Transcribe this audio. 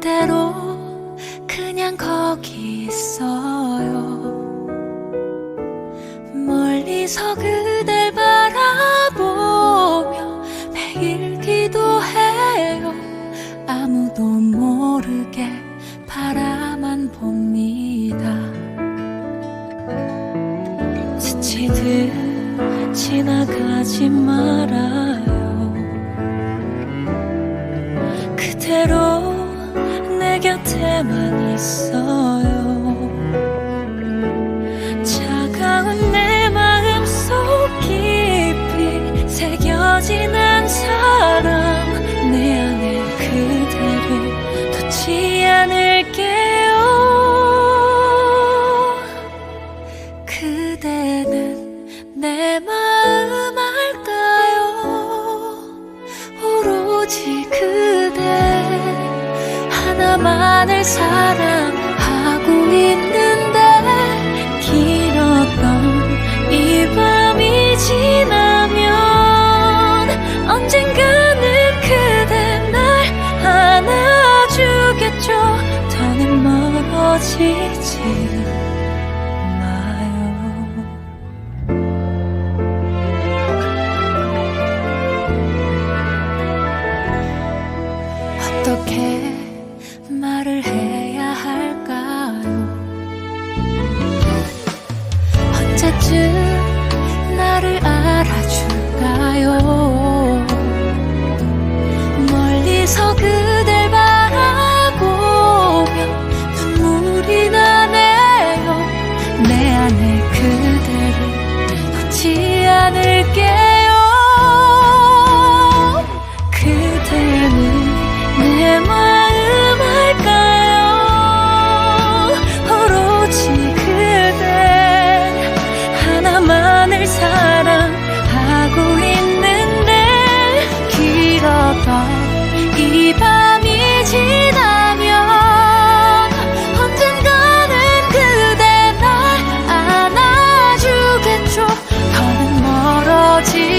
그대로 그냥 거기 있어요. 멀리서 그댈 바라보며 매일 기도해요. 아무도 모르게 바라만 봅니다. 스치듯 지나가지 말아요. 곁에만 있어요. 차가운 내 마음 속 깊이 새겨진 한 사람 내 안에 그대를 놓지 않을게요. 그대는 내마 나만을 사랑하고 있는데 길었던 이 밤이 지나면 언젠가는 그대 날 안아주겠죠. 더는 멀어지 않을게 멀